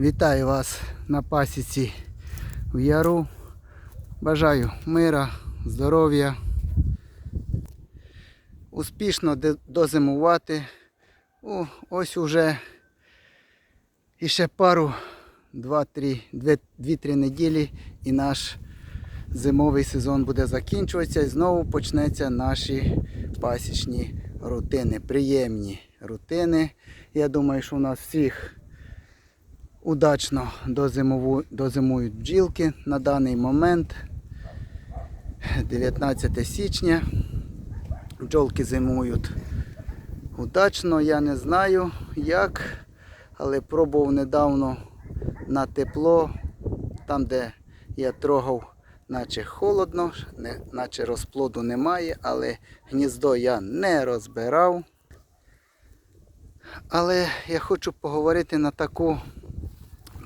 Вітаю вас на пасіці в Яру. Бажаю мира, здоров'я. Успішно дозимувати. О, ось уже іще пару, два-три, дві- дві-три неділі і наш зимовий сезон буде закінчуватися і знову почнеться наші пасічні рутини. Приємні рутини. Я думаю, що у нас всіх удачно дозимують бджілки на даний момент. 19 січня. Бджолки зимують удачно, я не знаю як, але пробував недавно на тепло, там, де я трогав, наче холодно, наче розплоду немає, але гніздо я не розбирав. Але я хочу поговорити на таку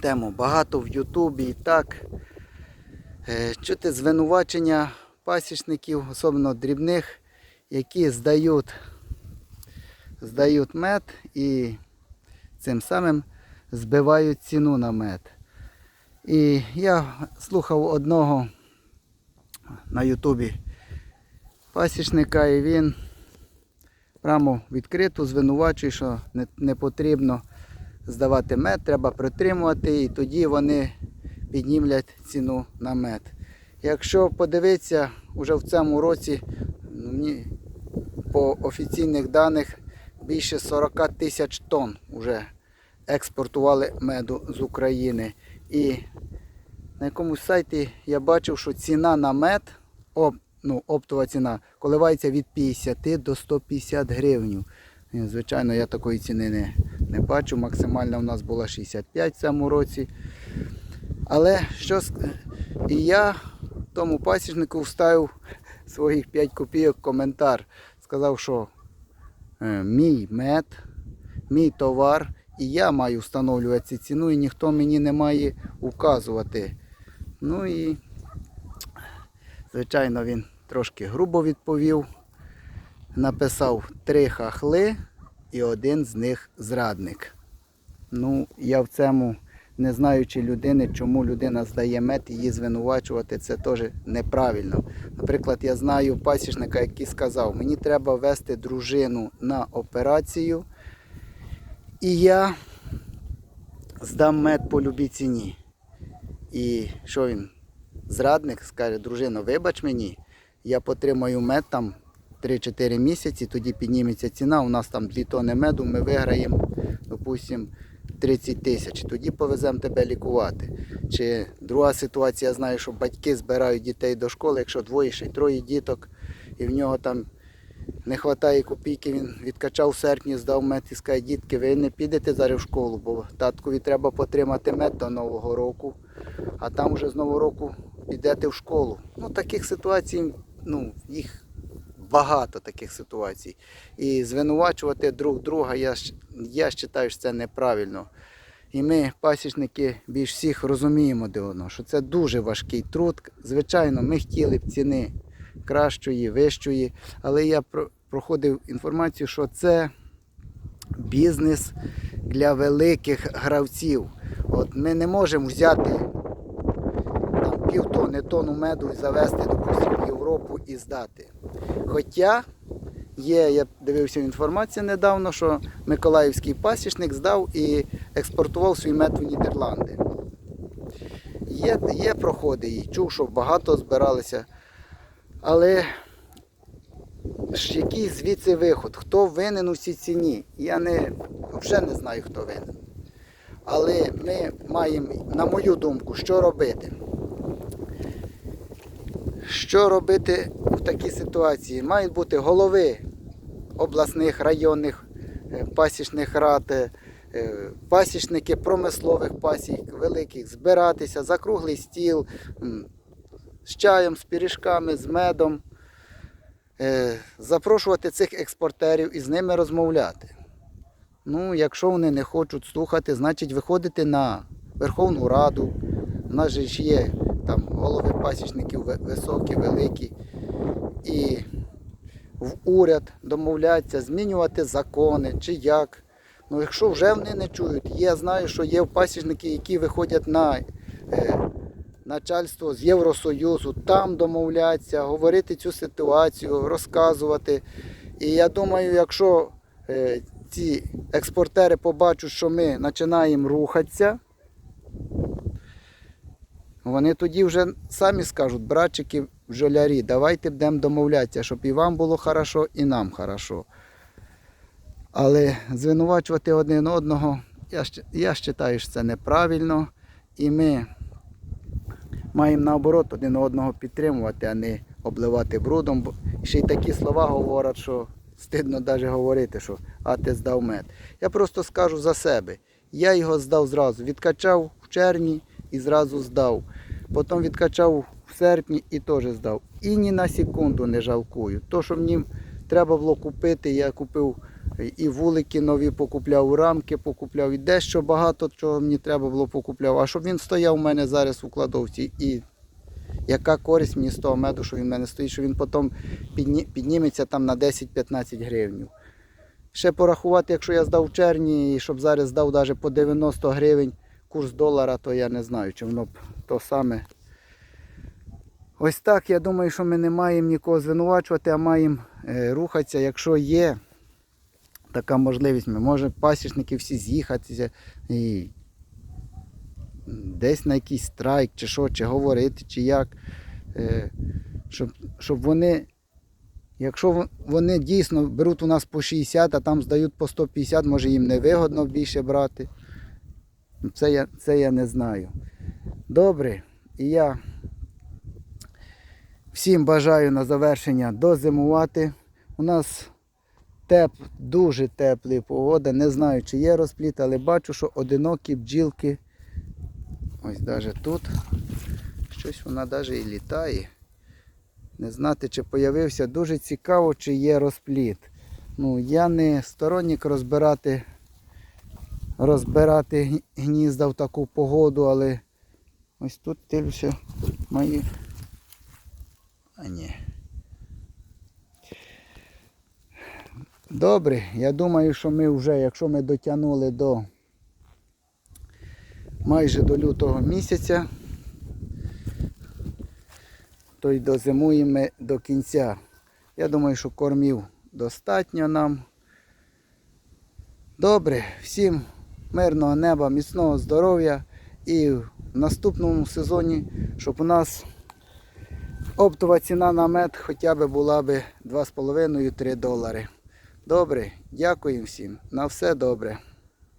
тему. Багато в Ютубі і так. Е, Чути звинувачення пасічників, особливо дрібних, які здають, здають мед і цим самим збивають ціну на мед. І я слухав одного на Ютубі пасічника, і він прямо відкрито звинувачує, що не, не потрібно здавати мед, треба притримувати, і тоді вони піднімлять ціну на мед. Якщо подивитися, вже в цьому році по офіційних даних більше 40 тисяч тонн вже експортували меду з України. І на якомусь сайті я бачив, що ціна на мед, оп, ну, оптова ціна, коливається від 50 до 150 гривень. Звичайно, я такої ціни не, не бачу. Максимальна у нас була 65 в цьому році. Але що і я тому пасічнику вставив своїх 5 копійок коментар. Сказав, що е, мій мед, мій товар, і я маю встановлювати цю ціну, і ніхто мені не має указувати. Ну і, звичайно, він трошки грубо відповів. Написав три хахли і один з них зрадник. Ну, я в цьому, не знаючи людини, чому людина здає мед, її звинувачувати, це теж неправильно. Наприклад, я знаю пасічника, який сказав, мені треба вести дружину на операцію, і я здам мед по любій ціні. І що він? Зрадник скаже, дружино, вибач мені, я потримаю мед там 3-4 місяці, тоді підніметься ціна, у нас там 2 тони меду, ми виграємо, допустимо, 30 тисяч, тоді повеземо тебе лікувати. Чи друга ситуація, я знаю, що батьки збирають дітей до школи, якщо двоє ще троє діток, і в нього там не вистачає копійки, він відкачав в серпні, здав мед і скаже, дітки, ви не підете зараз в школу, бо таткові треба потримати мед до Нового року, а там вже з Нового року підете в школу. Ну, таких ситуацій, ну, їх багато таких ситуацій. І звинувачувати друг друга, я, я вважаю, що це неправильно. І ми, пасічники, більш всіх розуміємо де воно, що це дуже важкий труд. Звичайно, ми хотіли б ціни кращої, вищої, але я проходив інформацію, що це бізнес для великих гравців. От ми не можемо взяти півтони тонну меду і завести, допустимо, в Європу і здати. Хоча є, я дивився інформацію недавно, що Миколаївський пасічник здав і експортував свій мед в Нідерланди. Є, є проходи, і чув, що багато збиралися. Але ж який звідси виход? Хто винен у цій ціні? Я не, вже не знаю, хто винен. Але ми маємо, на мою думку, що робити? Що робити в такій ситуації? Мають бути голови обласних, районних е, пасічних рад, е, е, пасічники промислових пасік, великих, збиратися за круглий стіл з чаєм, з пиріжками, з медом, запрошувати цих експортерів і з ними розмовляти. Ну, якщо вони не хочуть слухати, значить виходити на Верховну Раду. У нас же є там голови пасічників високі, великі. І в уряд домовлятися, змінювати закони чи як. Ну, якщо вже вони не чують, я знаю, що є пасічники, які виходять на е, начальство з Євросоюзу, там домовляться, говорити цю ситуацію, розказувати. І я думаю, якщо е, ці експортери побачать, що ми починаємо рухатися, вони тоді вже самі скажуть, братчики, бджолярі, давайте будемо домовлятися, щоб і вам було хорошо, і нам хорошо. Але звинувачувати один одного, я, я вважаю, що це неправильно. І ми маємо наоборот один одного підтримувати, а не обливати брудом. Ще й такі слова говорять, що стидно навіть говорити, що а ти здав мед. Я просто скажу за себе. Я його здав зразу. Відкачав в червні і зразу здав. Потім відкачав в серпні і теж здав. І ні на секунду не жалкую. То, що мені треба було купити, я купив і вулики нові покупляв, рамки покупляв, і дещо багато чого мені треба було покупляв. А щоб він стояв у мене зараз у кладовці. І яка користь мені з того меду, що він в мене стоїть, що він потім підні- підніметься там на 10-15 гривень. Ще порахувати, якщо я здав в червні, і щоб зараз здав навіть по 90 гривень курс долара, то я не знаю, чи воно б то саме. Ось так, я думаю, що ми не маємо нікого звинувачувати, а маємо е, рухатися, якщо є така можливість, ми можемо пасічники всі з'їхатися і десь на якийсь страйк, чи що, чи говорити, чи як. Е, щоб, щоб вони, якщо вони дійсно беруть у нас по 60, а там здають по 150, може їм не вигодно більше брати. Це я, це я не знаю. Добре, і я всім бажаю на завершення дозимувати. У нас теп, дуже тепла погода. Не знаю, чи є розпліт, але бачу, що одинокі бджілки. Ось навіть тут. Щось вона навіть і літає. Не знати, чи появився. Дуже цікаво, чи є розпліт. Ну, я не сторонник розбирати, розбирати гнізда в таку погоду, але ось тут дивлюся мої. А ні. Добре, я думаю, що ми вже, якщо ми дотягнули до майже до лютого місяця, то й дозимуємо ми до кінця. Я думаю, що кормів достатньо нам. Добре, всім мирного неба, міцного здоров'я і в наступному сезоні, щоб у нас оптова ціна на мед хоча б була б 2,5-3 долари. Добре, дякую всім. На все добре.